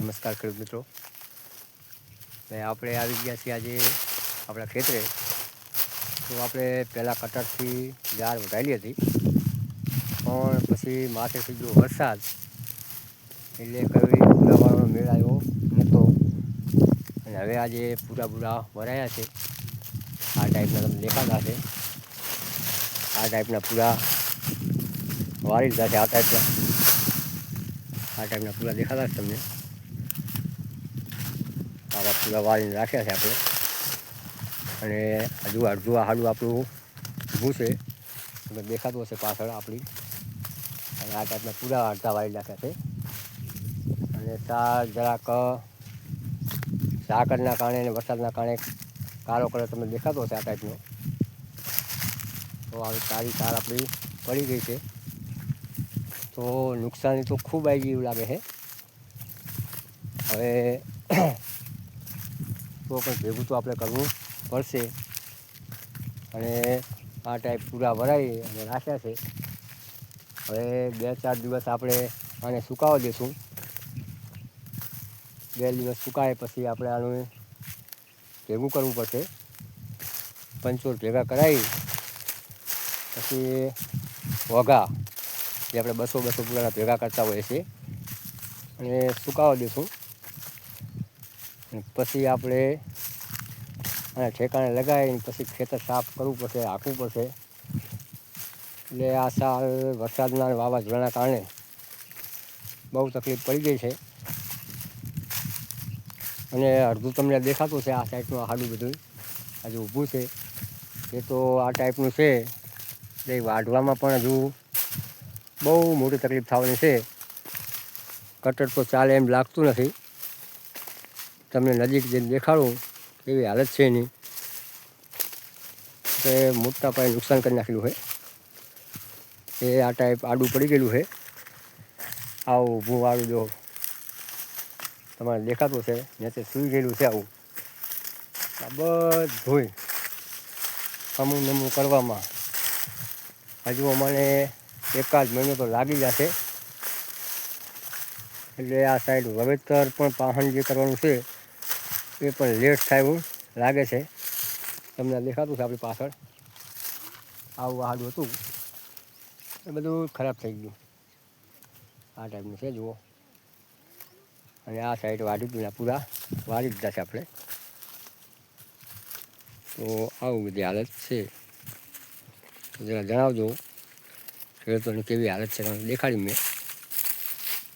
નમસ્કાર ખેડૂત મિત્રો. ને આપણે આવી ગયા છીએ આજે આપણા ખેતરે. તો આપણે પહેલાં કટરથી ગાર વધારેલી હતી. પણ પછી માથે થઈ વરસાદ, એટલે કઈ પૂરાવાનો મેળ નહોતો. અને હવે આજે પૂરા પૂરા ભરાયા છે. આ ટાઈપના તમને દેખાતા છે આ ટાઈપના પૂરા વાળી લીધા છે આ ટાઈપના. આ ટાઈપના પૂરા દેખાતા છે તમને. આવા પૂરા વાળીને રાખ્યા છે આપણે. અને હજુ અડધું આ હાડું આપણું ઊભું છે. તમે દેખાતું હશે પાછળ આપણી. અને આ ટાઈપના પૂરા અડધા વાળી નાખ્યા છે. અને તાર જરાક સાકરના કારણે અને વરસાદના કારણે કાળો કલર તમને દેખાતો હશે આ ટાઈપનો. તો આવી સારી તાર આપણી પડી ગઈ છે. તો નુકસાની તો ખૂબ આવી ગયું લાગે છે. હવે તો પણ ભેગું તો આપણે કરવું પડશે. અને આ ટાઈપ પૂરા ભરાઈ અને રાખ્યા છે. હવે બે ચાર દિવસ આપણે આને સુકાવા દઈશું બે દિવસ સુકાય પછી આપણે આનું ભેગું કરવું પડશે. પંચોર ભેગા કરાવી પછી વઘા, જે આપણે બસો બસો પૂરાના ભેગા કરતા હોઈએ છીએ. અને સુકાવા દઈશું પછી આપણે અને ઠેકાણે લગાવીને પછી ખેતર સાફ કરવું પડશે, હાંકવું પડશે. એટલે આ સાલ વરસાદના વાવાઝોડાના કારણે બહુ તકલીફ પડી ગઈ છે. અને અડધું તમને દેખાતું છે આ સાઈડનું હાડું બધું. હજુ ઊભું છે. એ તો આ ટાઈપનું છે. એટલે વાઢવામાં પણ હજુ બહુ મોટી તકલીફ થવાની છે. કટર તો ચાલે એમ લાગતું નથી. તમને નજીક જઈને દેખાડું, એવી હાલત છે એની. કે મોટા પાયે નુકસાન કરી નાખેલું છે. એ આ ટાઈપ આડું પડી ગયેલું છે. આવું ઊભું આડું જો. તમારે દેખાતું છે, નીચે સૂઈ ગયેલું છે આવું. આ બધું અમુક નમું કરવામાં. હજુ અમને એકાદ મહિનો તો લાગી જશે. એટલે આ સાઈડ વાવેતર પણ પાહણ જે કરવાનું છે એ પણ લેટ થાય એવું લાગે છે. તમને દેખાતું છે આપણી પાછળ. આવું હાડું હતું. એ બધું ખરાબ થઈ ગયું. આ ટાઈપનું છે, જુઓ. અને આ સાઈડ વાડી દીધા પૂરા. વાળી દીધા છે આપણે. તો આવું બધી હાલત છે. જરા જણાવજો. ખેડૂતોની કેવી હાલત છે દેખાડી મેં.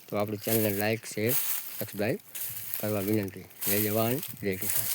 તો આપણી ચેનલને લાઈક શેર સબસ્ક્રાઈબ કરવા વિનંતી જય જવાન જય કિસાન